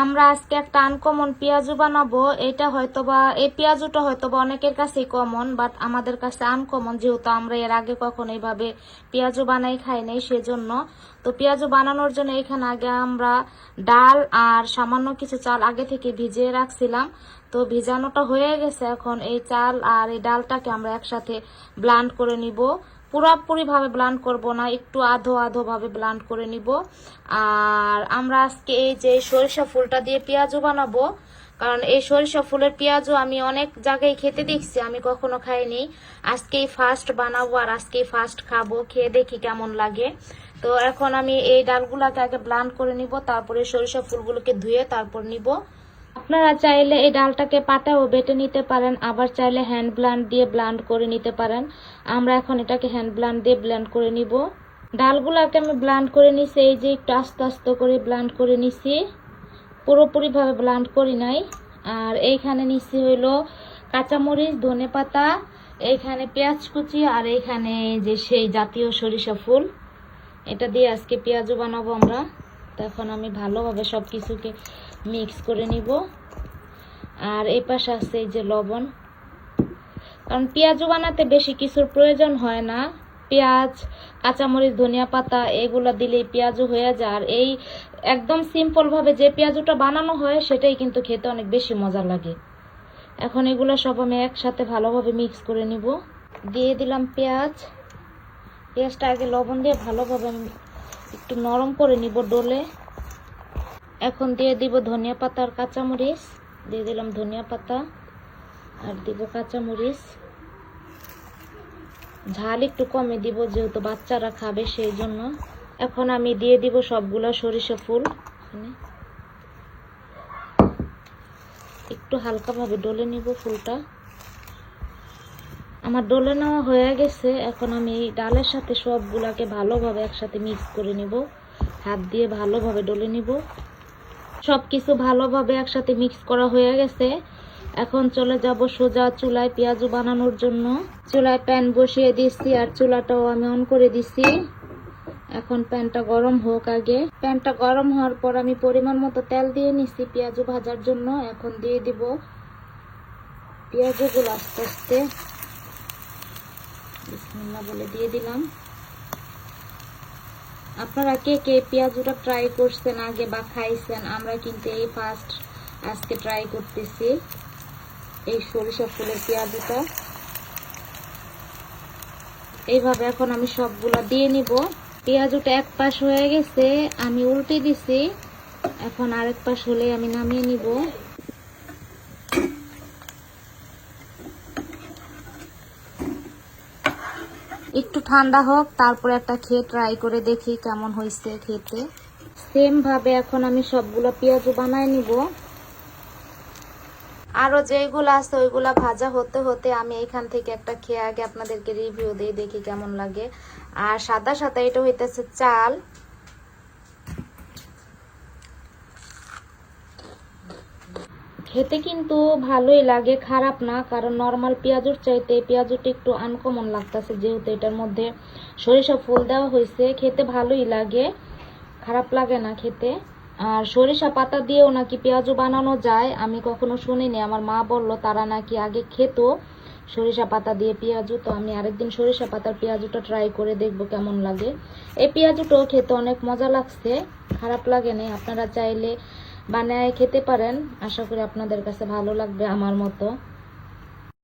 আমরা আজকে একটা আনকমন পেঁয়াজু বানাবো। এটা হয়তোবা, এই পেঁয়াজুটা হয়তোবা অনেকের কাছেই কমন বাট আমাদের কাছে আনকমন যেহেতু আমরা এর আগে কখনো এইভাবে পেঁয়াজু বানাই, খাই নাই সেজন্য। তো পেঁয়াজু বানানোর জন্য এখানে আগে আমরা ডাল আর সামান্য কিছু চাল আগে থেকে ভিজিয়ে রাখছিলাম। তো ভিজানোটা হয়ে গেছে, এখন এই চাল আর এই ডালটাকে আমরা একসাথে ব্লান্ড করে নিব। পুরোপুরি ভাবে ব্লান্ড করব না, একটু আধো আধো ভাবে ব্লান্ড করে নিব। আর আমরা আজকে এই যে সরিষা ফুলটা দিয়ে পেঁয়াজও বানাবো, কারণ এই সরিষা ফুলের পেঁয়াজও আমি অনেক জায়গায় খেতে দেখছি, আমি কখনো খাইনি। আজকেই ফার্স্ট বানাবো আর আজকেই ফার্স্ট খাব, খেয়ে দেখি কেমন লাগে। তো এখন আমি এই ডালগুলাকে আগে ব্লান্ড করে নিব, তারপরে সরিষা ফুলগুলোকে ধুয়ে তারপর নিব। আপনারা চাইলে এই ডালটাকে পাটাও বেটে নিতে পারেন, আবার চাইলে হ্যান্ড ব্লান্ড দিয়ে ব্লান্ড করে নিতে পারেন। আমরা এখন এটাকে হ্যান্ড ব্লান্ড দিয়ে ব্লান্ড করে নিব। ডালগুলোকে আমি ব্লান্ড করে নিছি, এই যে একটু আস্তে আস্তে করে ব্লান্ড করে নিছি। পুরোপুরিভাবে ব্লান্ড করি নাই। আর এইখানে নিছি হইল কাঁচামরিচ, ধনে পাতা, এইখানে পেঁয়াজ কুচি, আর এইখানে যে সেই জাতীয় সরিষা ফুল। এটা দিয়ে আজকে পেঁয়াজও বানাবো আমরা। তখন আমি ভালোভাবে সব কিছুকে মিক্স করে নিব। আর এই পাশে আছে এই যে লবণ। কারণ পেঁয়াজও বানাতে বেশি কিছুর প্রয়োজন হয় না। পেঁয়াজ, কাঁচামরিচ, ধনিয়া পাতা, এগুলো দিলেই পেঁয়াজও হয়ে যায়। আর এই একদম সিম্পল ভাবে যে পেঁয়াজটা বানানো হয়, সেটাই কিন্তু খেতে অনেক বেশি মজা লাগে। এখন এগুলো সব আমি একসাথে ভালোভাবে মিক্স করে নিব। দিয়ে দিলাম পেঁয়াজ। পেঁয়াজটা আগে লবণ দিয়ে ভালোভাবে একটু নরম করে নিব ডোলে। এখন দিয়ে দিব ধনিয়া পাতা আর কাঁচামরিচ। দিয়ে দিলাম ধনিয়া পাতা আর দিব কাঁচামরিচ। ঝাল একটু কমে দিব যেহেতু বাচ্চারা খাবে সেই জন্য। এখন আমি দিয়ে দিব সবগুলা সরিষা ফুল। একটু হালকাভাবে ডলে নিব ফুলটা। আমার ডলে নেওয়া হয়ে গেছে। এখন আমি ডালের সাথে সবগুলাকে ভালোভাবে একসাথে মিক্স করে নিব। হাত দিয়ে ভালোভাবে ডলে নিব। সব কিছু ভালোভাবে একসাথে মিক্স করা হয়ে গেছে। এখন চলে যাব সোজা চুলায় পেঁয়াজু বানানোর জন্য। চুলায় প্যান বসিয়ে দিচ্ছি আর চুলাটাও আমি অন করে দিছি এখন প্যানটা গরম হোক আগে। প্যানটা গরম হওয়ার পর আমি পরিমাণ মতো তেল দিয়ে নিছি পেঁয়াজু ভাজার জন্য। এখন দিয়ে দিব পেঁয়াজুগুলো আস্তে আস্তে। বলে দিয়ে দিলাম। আপনারা কে কে পেঁয়াজুটা ট্রাই করছেন আগে বা খাইছেন, আমরা কিন্তু এই ফার্স্ট আজকে ট্রাই করতেছি এই সরিষা ফুলের পেঁয়াজুটা। এইভাবে এখন আমি সবগুলা দিয়ে নিব। পেঁয়াজুটা এক পাশ হয়ে গেছে, আমি উল্টে দিছি। এখন আরেক পাশ হলে আমি নামিয়ে নিব। একটু ঠান্ডা হোক, তারপরে একটা খেয়ে ট্রাই করে দেখি কেমন হয়েছে খেতে। সেম ভাবে এখন আমি সবগুলো পেঁয়াজ বানায় নিব। আরও যেগুলো আছে ওইগুলো ভাজা হতে হতে আমি এখান থেকে একটা খেয়ে আগে আপনাদেরকে রিভিউ দিই, দেখি কেমন লাগে। আর সাদা সাদা এটা হইতেছে চাল। খেতে কিন্তু ভালোই লাগে, খারাপ না, কারণ নর্মাল পেঁয়াজুর চাইতে পেঁয়াজুটা একটু আনকমন লাগতেছে যেহেতু এটার মধ্যে সরিষা ফুল দেওয়া হয়েছে, খেতে ভালোই লাগে, খারাপ লাগে না খেতে। আর সরিষা পাতা দিয়েও নাকি পেঁয়াজু বানানো যায়, আমি কখনো শুনিনি, আমার মা বলল তারা নাকি আগে খেত সরিষা পাতা দিয়ে পেঁয়াজু, তো আমি আরেকদিন সরিষা পাতার পেঁয়াজুটা ট্রাই করে দেখব কেমন লাগে। এই পেঁয়াজুটাও খেতে অনেক মজা লাগছে, খারাপ লাগে না আপনারা চাইলে বানায় খেতে পারেন। আশা করি আপনাদের কাছে ভালো লাগবে আমার মতো।